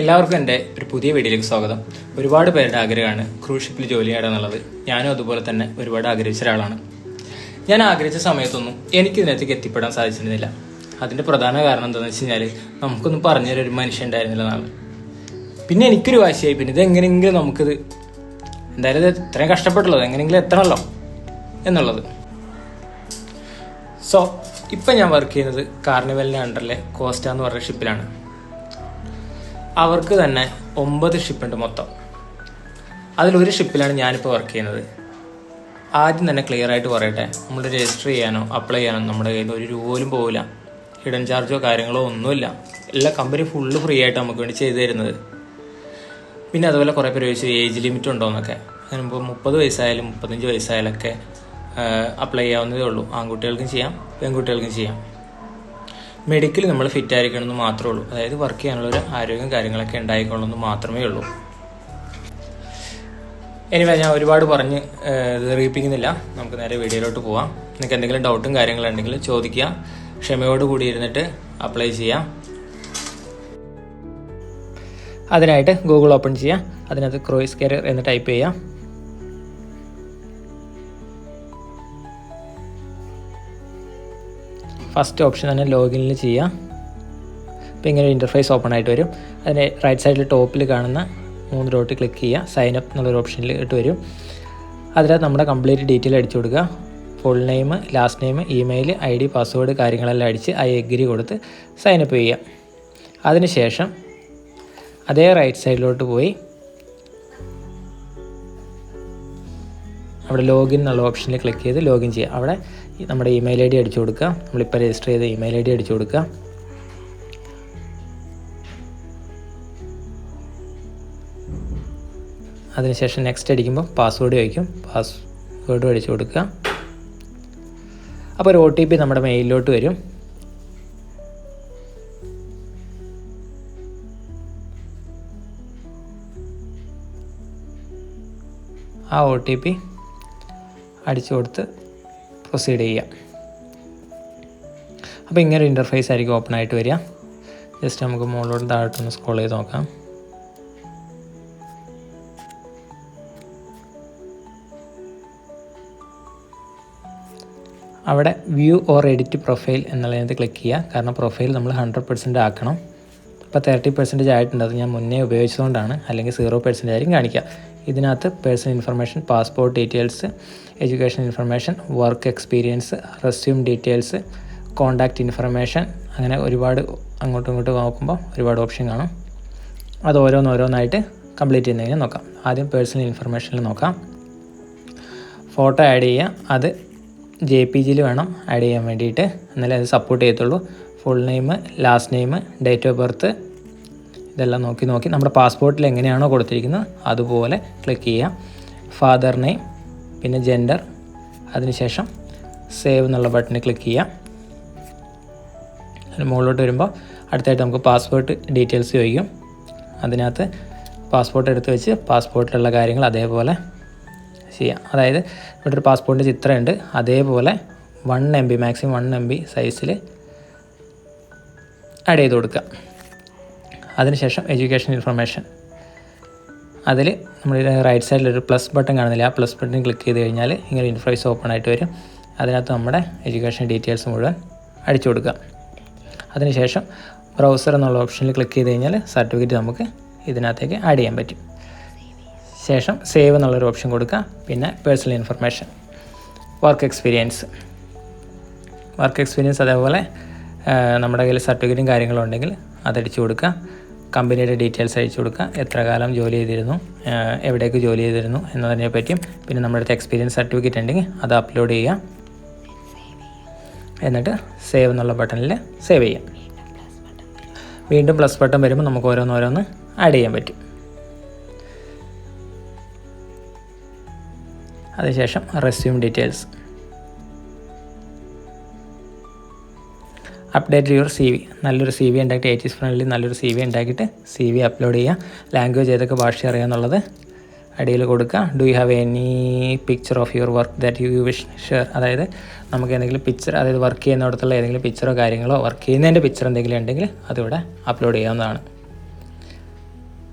എല്ലാവർക്കും എന്റെ ഒരു പുതിയ വീഡിയോയിലേക്ക് സ്വാഗതം. ഒരുപാട് പേരുടെ ആഗ്രഹമാണ് ക്രൂസ് ഷിപ്പിൽ ജോലി എന്നുള്ളത്. ഞാനും അതുപോലെ തന്നെ ഒരുപാട് ആഗ്രഹിച്ച ഒരാളാണ്. ഞാൻ ആഗ്രഹിച്ച സമയത്തൊന്നും എനിക്ക് ഇതിനകത്തേക്ക് എത്തിപ്പെടാൻ സാധിച്ചിരുന്നില്ല. അതിന്റെ പ്രധാന കാരണം എന്താണെന്ന് വെച്ച് കഴിഞ്ഞാൽ നമുക്കൊന്നും പറഞ്ഞുതരാൻ ഒരു മനുഷ്യൻ ഉണ്ടായിരുന്നില്ല എന്നാണ്. പിന്നെ എനിക്കൊരു വാശിയായി. പിന്നെ ഇത് എങ്ങനെയെങ്കിലും നമുക്കിത് എന്തായാലും ഇത് ഇത്രയും കഷ്ടപ്പെട്ടുള്ളത് എങ്ങനെയെങ്കിലും എത്തണമല്ലോ എന്നുള്ളത്. സോ ഇപ്പം ഞാൻ വർക്ക് ചെയ്യുന്നത് കാർണിവലിന്റെ അണ്ടറിലെ കോസ്റ്റ എന്ന് പറഞ്ഞ ഷിപ്പിലാണ് അവർക്ക് തന്നെ ഒമ്പത് ഷിപ്പുണ്ട് മൊത്തം. അതിലൊരു ഷിപ്പിലാണ് ഞാനിപ്പോൾ വർക്ക് ചെയ്യുന്നത്. ആദ്യം തന്നെ ക്ലിയർ ആയിട്ട് പറയട്ടെ നമ്മൾ രജിസ്റ്റർ ചെയ്യാനോ അപ്ലൈ ചെയ്യാനോ നമ്മുടെ കയ്യിൽ ഒരു രൂപ പോലും പോകില്ല ഹിഡൻ ചാർജോ കാര്യങ്ങളോ ഒന്നുമില്ല. എല്ലാ കമ്പനി ഫുള്ള് ഫ്രീ ആയിട്ട് നമുക്ക് വേണ്ടി ചെയ്തു തരുന്നത്. പിന്നെ അതുപോലെ കുറേ പേര് ചോദിച്ചു ഏജ് ലിമിറ്റ് ഉണ്ടോ? എന്നൊക്കെ. അങ്ങനെ ഇപ്പോൾ മുപ്പത് വയസ്സായാലും മുപ്പത്തഞ്ച് വയസ്സായാലൊക്കെ അപ്ലൈ ചെയ്യാവുന്നതേ ഉള്ളൂ. ആൺകുട്ടികൾക്കും ചെയ്യാം പെൺകുട്ടികൾക്കും ചെയ്യാം. മെഡിക്കൽ നമ്മൾ ഫിറ്റ് ആയിരിക്കണമെന്ന് മാത്രമേ ഉള്ളൂ. അതായത് വർക്ക് ചെയ്യാനുള്ള ഒരു ആരോഗ്യം കാര്യങ്ങളൊക്കെ ഉണ്ടായിക്കൊള്ളണമെന്ന് മാത്രമേ ഉള്ളൂ. എനിവേ ഞാൻ ഒരുപാട് പറഞ്ഞ് ദീർഘിപ്പിക്കുന്നില്ല നമുക്ക് നേരെ വീഡിയോയിലോട്ട് പോവാം. നിങ്ങൾക്ക് എന്തെങ്കിലും ഡൗട്ടും കാര്യങ്ങളുണ്ടെങ്കിൽ ചോദിക്കുക. ക്ഷമയോട് കൂടി ഇരുന്നിട്ട് അപ്ലൈ ചെയ്യാം അതിനായിട്ട് ഗൂഗിൾ ഓപ്പൺ ചെയ്യാം അതിനകത്ത് ക്രോയിസ് കെയർ എന്ന് ടൈപ്പ് ചെയ്യാം ഫസ്റ്റ് ഓപ്ഷൻ തന്നെ ലോഗിനിൽ ചെയ്യുക അപ്പോൾ ഇങ്ങനെ ഒരു ഇന്റർഫേസ് ഓപ്പൺ ആയിട്ട് വരും. അതിന്റെ റൈറ്റ് സൈഡിൽ ടോപ്പിൽ കാണുന്ന മൂന്ന് ഡോട്ട് ക്ലിക്ക് ചെയ്യുക സൈൻ അപ്പ് എന്നുള്ളൊരു ഓപ്ഷനിൽ ഇട്ട് വരും. അതിനകത്ത് നമ്മുടെ കംപ്ലീറ്റ് ഡീറ്റെയിൽ അടിച്ചു കൊടുക്കുക. Full name last name email I D password കാര്യങ്ങളെല്ലാം അടിച്ച് ഐ എഗ്രി കൊടുത്ത് സൈൻ അപ്പ് ചെയ്യുക അതിനുശേഷം അതേ റൈറ്റ് സൈഡിലോട്ട് പോയി അവിടെ ലോഗിൻ എന്നുള്ള ഓപ്ഷനിൽ ക്ലിക്ക് ചെയ്ത് ലോഗിൻ ചെയ്യുക. അവിടെ നമ്മുടെ ഇമെയിൽ ഐ ഡി അടിച്ചു കൊടുക്കുക. നമ്മളിപ്പോൾ രജിസ്റ്റർ ചെയ്ത ഇമെയിൽ ഐ ഡി അടിച്ചു കൊടുക്കുക. അതിനുശേഷം നെക്സ്റ്റ് അടിക്കുമ്പോൾ പാസ്വേഡ് ചോദിക്കും. പാസ്വേഡും അടിച്ചു കൊടുക്കുക. അപ്പോൾ ഒരു ഒ ടി പി നമ്മുടെ മെയിലിലോട്ട് വരും. ആ ഒ ടി പി അടിച്ചു കൊടുത്ത് പ്രൊസീഡ് ചെയ്യാം അപ്പോൾ ഇങ്ങനെ ഒരു ഇന്റർഫേസ് ആയിരിക്കും ഓപ്പൺ ആയിട്ട് വരിക. ജസ്റ്റ് നമുക്ക് മുകളിലോട്ട് താഴോട്ടൊന്ന് സ്ക്രോൾ ചെയ്ത് നോക്കാം. അവിടെ വ്യൂ ഓർ എഡിറ്റ് പ്രൊഫൈൽ എന്നുള്ളതിനകത്ത് ക്ലിക്ക് ചെയ്യുക. കാരണം പ്രൊഫൈൽ നമ്മൾ ഹൺഡ്രഡ് പെർസെന്റ് ആക്കണം. ഇപ്പോൾ തേർട്ടി പെർസെന്റേജ് ആയിട്ടുണ്ട്. അത് ഞാൻ മുന്നേ ഉപയോഗിച്ചതുകൊണ്ടാണ്. അല്ലെങ്കിൽ സീറോ പെർസെന്റേജ് ആയിരിക്കും കാണിക്കുക. ഇതിനകത്ത് personal information passport details education information work experience resume details contact information അങ്ങനെ ഒരുപാട് അങ്ങോട്ടും ഇങ്ങോട്ടും നോക്കുമ്പോൾ ഒരുപാട് ഓപ്ഷൻ കാണും. അത് ഓരോന്നോരോന്നായിട്ട് കംപ്ലീറ്റ് ചെയ്യുന്നതിന് നോക്കാം. ആദ്യം പേഴ്സണൽ ഇൻഫർമേഷനിൽ നോക്കാം. ഫോട്ടോ ആഡ് ചെയ്യുക. അത് ജെ പി ജിയിൽ വേണം ആഡ് ചെയ്യാൻ വേണ്ടിയിട്ട്. എന്നാലേ അത് സപ്പോർട്ട് ചെയ്യത്തുള്ളൂ. Full name last name date of birth ഇതെല്ലാം നോക്കി നോക്കി നമ്മുടെ പാസ്പോർട്ടിൽ എങ്ങനെയാണോ കൊടുത്തിരിക്കുന്നത് അതുപോലെ ക്ലിക്ക് ചെയ്യാം ഫാദർ നെയിം പിന്നെ ജെൻഡർ അതിനുശേഷം സേവ് എന്നുള്ള ബട്ടൺ ക്ലിക്ക് ചെയ്യാം അതിന് മുകളിലോട്ട് വരുമ്പോൾ അടുത്തായിട്ട് നമുക്ക് പാസ്പോർട്ട് ഡീറ്റെയിൽസ് ചോദിക്കും. അതിനകത്ത് പാസ്പോർട്ട് എടുത്ത് വെച്ച് പാസ്പോർട്ടിലുള്ള കാര്യങ്ങൾ അതേപോലെ ചെയ്യാം. അതായത് ഇവിടെ ഒരു പാസ്പോർട്ടിന്റെ ചിത്രമുണ്ട്. അതേപോലെ one M B maximum one M B സൈസിൽ ആഡ് ചെയ്ത് കൊടുക്കുക. അതിനുശേഷം എഡ്യൂക്കേഷൻ ഇൻഫർമേഷൻ. അതിൽ നമ്മൾ റൈറ്റ് സൈഡിൽ ഒരു പ്ലസ് ബട്ടൺ കാണുന്നില്ല? ആ പ്ലസ് ബട്ടൺ ക്ലിക്ക് ചെയ്ത് കഴിഞ്ഞാൽ ഇങ്ങനെ ഇൻഫ്രൈസ് ഓപ്പൺ ആയിട്ട് വരും. അതിനകത്ത് നമ്മുടെ എഡ്യൂക്കേഷൻ ഡീറ്റെയിൽസ് മുഴുവൻ അടിച്ചു കൊടുക്കുക. അതിനുശേഷം ബ്രൗസർ എന്നുള്ള ഓപ്ഷനിൽ ക്ലിക്ക് ചെയ്ത് കഴിഞ്ഞാൽ സർട്ടിഫിക്കറ്റ് നമുക്ക് ഇതിനകത്തേക്ക് ആഡ് ചെയ്യാൻ പറ്റും. ശേഷം സേവ് എന്നുള്ളൊരു ഓപ്ഷൻ കൊടുക്കുക. പിന്നെ personal information work experience work experience അതേപോലെ നമ്മുടെ കയ്യിൽ സർട്ടിഫിക്കറ്റും കാര്യങ്ങളും ഉണ്ടെങ്കിൽ അതടിച്ചു കൊടുക്കുക. കമ്പനിയുടെ ഡീറ്റെയിൽസ് അയച്ചു കൊടുക്കുക. എത്ര കാലം ജോലി ചെയ്തിരുന്നു എവിടേക്ക് ജോലി ചെയ്തിരുന്നു എന്നതിനെ പറ്റിയും പിന്നെ നമ്മുടെ അടുത്ത് എക്സ്പീരിയൻസ് സർട്ടിഫിക്കറ്റ് ഉണ്ടെങ്കിൽ അത് അപ്ലോഡ് ചെയ്യുക. എന്നിട്ട് സേവ് എന്നുള്ള ബട്ടണിൽ സേവ് ചെയ്യാം വീണ്ടും പ്ലസ് ബട്ടൺ വരുമ്പോൾ നമുക്ക് ഓരോന്നോരോന്ന് ആഡ് ചെയ്യാൻ പറ്റും. അതിനുശേഷം resume details update your C V നല്ലൊരു സി വി ഉണ്ടാക്കിയിട്ട് എയ്റ്റീസ് ഫ്രണ്ട്ലി നല്ലൊരു സി വി ഉണ്ടാക്കിയിട്ട് സി വി അപ്ലോഡ് ചെയ്യുക. ലാംഗ്വേജ് ഏതൊക്കെ ഭാഷ അറിയാമെന്നുള്ളത് അടിയിൽ കൊടുക്കുക. Do you have any picture of your work that you wish share അതായത് നമുക്ക് എന്തെങ്കിലും പിക്ചർ അതായത് വർക്ക് ചെയ്യുന്നിടത്തുള്ള ഏതെങ്കിലും പിക്ചറോ കാര്യങ്ങളോ വർക്ക് ചെയ്യുന്നതിന്റെ പിക്ചർ എന്തെങ്കിലും ഉണ്ടെങ്കിൽ അതിവിടെ അപ്ലോഡ് ചെയ്യാവുന്നതാണ്.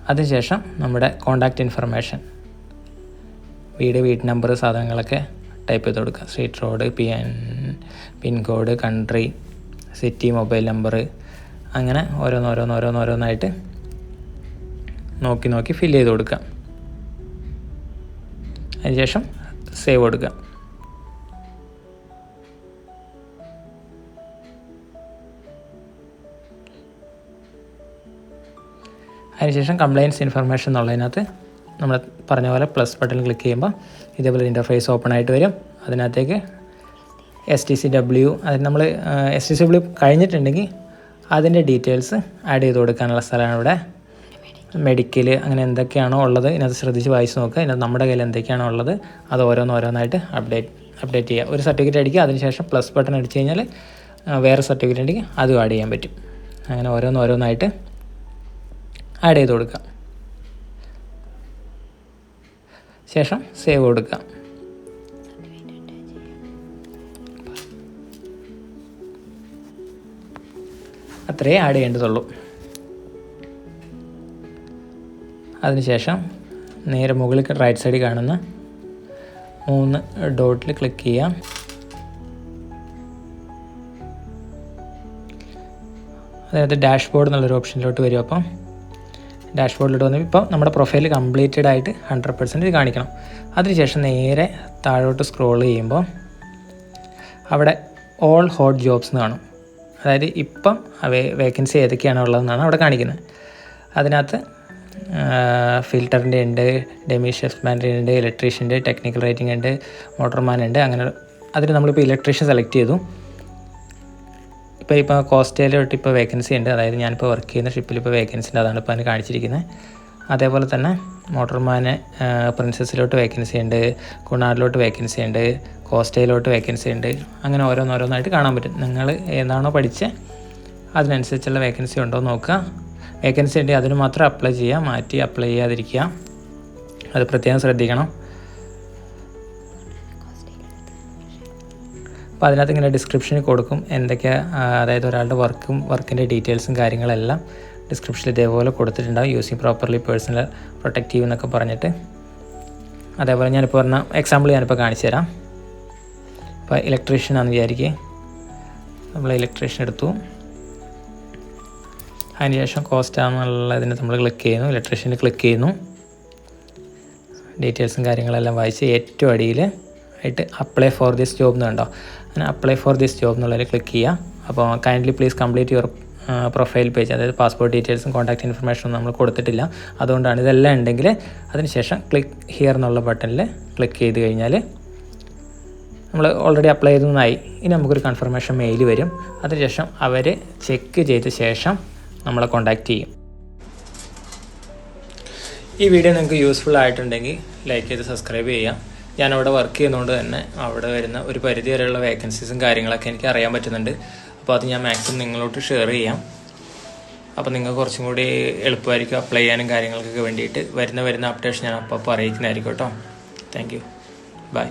അതിനുശേഷം നമ്മുടെ കോൺടാക്റ്റ് ഇൻഫർമേഷൻ വീട് വീട്ട് നമ്പർ സാധനങ്ങളൊക്കെ ടൈപ്പ് ചെയ്ത് കൊടുക്കുക. Street road P N pincode country city mobile number അങ്ങനെ ഓരോന്ന് ഓരോന്ന് ഓരോന്ന് ഓരോന്നായിട്ട് നോക്കി നോക്കി ഫില്ല് ചെയ്ത് കൊടുക്കുക. അതിനുശേഷം സേവ് കൊടുക്കുക. അതിനുശേഷം കംപ്ലയിൻസ് ഇൻഫർമേഷൻ എന്നുള്ളതിനകത്ത് നമ്മൾ പറഞ്ഞ പോലെ പ്ലസ് ബട്ടൺ ക്ലിക്ക് ചെയ്യുമ്പോൾ ഇതേപോലെ ഇന്റർഫേസ് ഓപ്പൺ ആയിട്ട് വരും. അതിനകത്തേക്ക് എസ് ടി സി ഡബ്ല്യു അത് നമ്മൾ എസ് ടി സി ഡബ്ല്യു കഴിഞ്ഞിട്ടുണ്ടെങ്കിൽ അതിന്റെ ഡീറ്റെയിൽസ് ആഡ് ചെയ്ത് കൊടുക്കാനുള്ള സ്ഥലമാണ് ഇവിടെ. മെഡിക്കൽ അങ്ങനെ എന്തൊക്കെയാണോ ഉള്ളത് ഇതിനകത്ത് ശ്രദ്ധിച്ച് വായിച്ച് നോക്കുക. ഇതിനകത്ത് നമ്മുടെ കയ്യിൽ എന്തൊക്കെയാണോ ഉള്ളത് അത് ഓരോന്ന് ഓരോന്നായിട്ട് അപ്ഡേറ്റ് അപ്ഡേറ്റ് ചെയ്യുക. ഒരു സർട്ടിഫിക്കറ്റ് അടിക്കുക അതിനുശേഷം പ്ലസ് ബട്ടൺ അടിച്ച് കഴിഞ്ഞാൽ വേറെ സർട്ടിഫിക്കറ്റ് ഉണ്ടെങ്കിൽ അതും ആഡ് ചെയ്യാൻ പറ്റും. അങ്ങനെ ഓരോന്നോരോന്നായിട്ട് ആഡ് ചെയ്ത് കൊടുക്കുക. ശേഷം സേവ് കൊടുക്കുക. അത്രേ ആഡ് ചെയ്യേണ്ടതുള്ളൂ. അതിനുശേഷം നേരെ മുകളിൽ റൈറ്റ് സൈഡിൽ കാണുന്ന മൂന്ന് ഡോട്ടിൽ ക്ലിക്ക് ചെയ്യാം. അതായത് ഡാഷ്ബോർഡ് എന്നുള്ളൊരു ഓപ്ഷനിലോട്ട് വരും അപ്പം. ഡാഷ്ബോർഡിലോട്ട് വന്നു ഇപ്പം നമ്മുടെ പ്രൊഫൈൽ കംപ്ലീറ്റഡ് ആയിട്ട് ഹൺഡ്രഡ് പെർസെന്റ് കാണിക്കണം. അതിനുശേഷം നേരെ താഴോട്ട് സ്ക്രോൾ ചെയ്യുമ്പോൾ അവിടെ ഓൾ ഹോട്ട് ജോബ്സ് എന്ന് കാണും. അതായത് ഇപ്പം വേക്കൻസി ഏതൊക്കെയാണ് ഉള്ളതെന്നാണ് അവിടെ കാണിക്കുന്നത്. അതിനകത്ത് ഫിൽറ്ററിന്റെ ഉണ്ട് ഡെമി ഷെഫ്മാന്റെ ഉണ്ട് ഇലക്ട്രീഷ്യന്റെ ടെക്നിക്കൽ റൈറ്റിംഗ് ഉണ്ട് മോട്ടർമാൻ ഉണ്ട് അങ്ങനെ അതിൽ നമ്മളിപ്പോൾ ഇലക്ട്രീഷ്യൻ സെലക്ട് ചെയ്തു. ഇപ്പോൾ ഇപ്പോൾ കോസ്റ്റേലോട്ട് ഇപ്പോൾ വേക്കൻസി ഉണ്ട്. അതായത് ഞാനിപ്പോൾ വർക്ക് ചെയ്യുന്ന ഷിപ്പിൽ ഇപ്പോൾ വേക്കൻസി ഉണ്ട്. അതാണ് ഇപ്പോൾ അതിന് കാണിച്ചിരിക്കുന്നത്. അതേപോലെ തന്നെ മോട്ടർമാന് പ്രിൻസസിലോട്ട് വേക്കൻസി ഉണ്ട് കുണാറിലോട്ട് വേക്കൻസി ഉണ്ട് കോസ്റ്റയിലോട്ട് വേക്കൻസി ഉണ്ട്. അങ്ങനെ ഓരോന്നോരോന്നായിട്ട് കാണാൻ പറ്റും. നിങ്ങൾ എന്താണോ പഠിച്ച് അതിനനുസരിച്ചുള്ള വേക്കൻസി ഉണ്ടോ നോക്കുക. വേക്കൻസി ഉണ്ടെങ്കിൽ അതിന് മാത്രം അപ്ലൈ ചെയ്യുക മാറ്റി അപ്ലൈ ചെയ്യാതിരിക്കുക. അത് പ്രത്യേകം ശ്രദ്ധിക്കണം. അപ്പോൾ അതിനകത്ത് ഇങ്ങനെ ഡിസ്ക്രിപ്ഷനിൽ കൊടുക്കും എന്തൊക്കെ അതായത് ഒരാളുടെ വർക്കും വർക്കിന്റെ ഡീറ്റെയിൽസും കാര്യങ്ങളെല്ലാം. ഡിസ്ക്രിപ്ഷനിൽ ഇതേപോലെ കൊടുത്തിട്ടുണ്ടാവും. യൂസിങ് പ്രോപ്പർലി പേഴ്സണൽ പ്രൊട്ടക്റ്റീവ് എന്നൊക്കെ പറഞ്ഞിട്ട്. അതേപോലെ ഞാനിപ്പോൾ പറഞ്ഞ എക്സാമ്പിൾ ഞാനിപ്പോൾ കാണിച്ചു തരാം. ഇപ്പോൾ ഇലക്ട്രീഷ്യൻ ആണെന്ന് വിചാരിക്കുക നമ്മൾ ഇലക്ട്രീഷ്യൻ എടുത്തു. അതിനുശേഷം കോസ്റ്റ് ആണെന്നുള്ളതിന് നമ്മൾ ക്ലിക്ക് ചെയ്യുന്നു. ഇലക്ട്രീഷ്യനിൽ ക്ലിക്ക് ചെയ്യുന്നു. ഡീറ്റെയിൽസും കാര്യങ്ങളെല്ലാം വായിച്ച് ഏറ്റവും അടിയിൽ ആയിട്ട് അപ്ലൈ ഫോർ ദിസ് ജോബ് എന്നുണ്ടോ അങ്ങനെ അപ്ലൈ ഫോർ ദിസ് ജോബ് എന്നുള്ളതിൽ ക്ലിക്ക് ചെയ്യുക. അപ്പോൾ kindly please complete your profile page അതായത് പാസ്പോർട്ട് ഡീറ്റെയിൽസും കോൺടാക്ട് ഇൻഫർമേഷനും നമ്മൾ കൊടുത്തിട്ടില്ല. അതുകൊണ്ടാണ് ഇതെല്ലാം ഉണ്ടെങ്കിൽ അതിനുശേഷം ക്ലിക്ക് ഹിയർ എന്നുള്ള ബട്ടണിൽ ക്ലിക്ക് ചെയ്ത് കഴിഞ്ഞാൽ നമ്മൾ ഓൾറെഡി അപ്ലൈ ചെയ്തതായി. ഇനി നമുക്കൊരു കൺഫർമേഷൻ മെയിൽ വരും. അതിനുശേഷം അവർ ചെക്ക് ചെയ്ത ശേഷം നമ്മളെ കോൺടാക്റ്റ് ചെയ്യും. ഈ വീഡിയോ നിങ്ങൾക്ക് യൂസ്ഫുൾ ആയിട്ടുണ്ടെങ്കിൽ ലൈക്ക് ചെയ്ത് സബ്സ്ക്രൈബ് ചെയ്യാം ഞാൻ അവിടെ വർക്ക് ചെയ്യുന്നതുകൊണ്ട് തന്നെ അവിടെ വരുന്ന ഒരു പരിധി വരെയുള്ള വേക്കൻസീസും കാര്യങ്ങളൊക്കെ എനിക്ക് അറിയാൻ പറ്റുന്നുണ്ട്. അപ്പോൾ അത് ഞാൻ മാക്സിമം നിങ്ങളോട്ട് ഷെയർ ചെയ്യാം. അപ്പോൾ നിങ്ങൾക്ക് കുറച്ചും കൂടി എളുപ്പമായിരിക്കും അപ്ലൈ ചെയ്യാനും കാര്യങ്ങൾക്കൊക്കെ വേണ്ടിയിട്ട്. വരുന്ന വരുന്ന അപ്ഡേഷൻ ഞാൻ അപ്പോൾ അപ്പോൾ അറിയിക്കുന്നതായിരിക്കും കേട്ടോ. Thank you by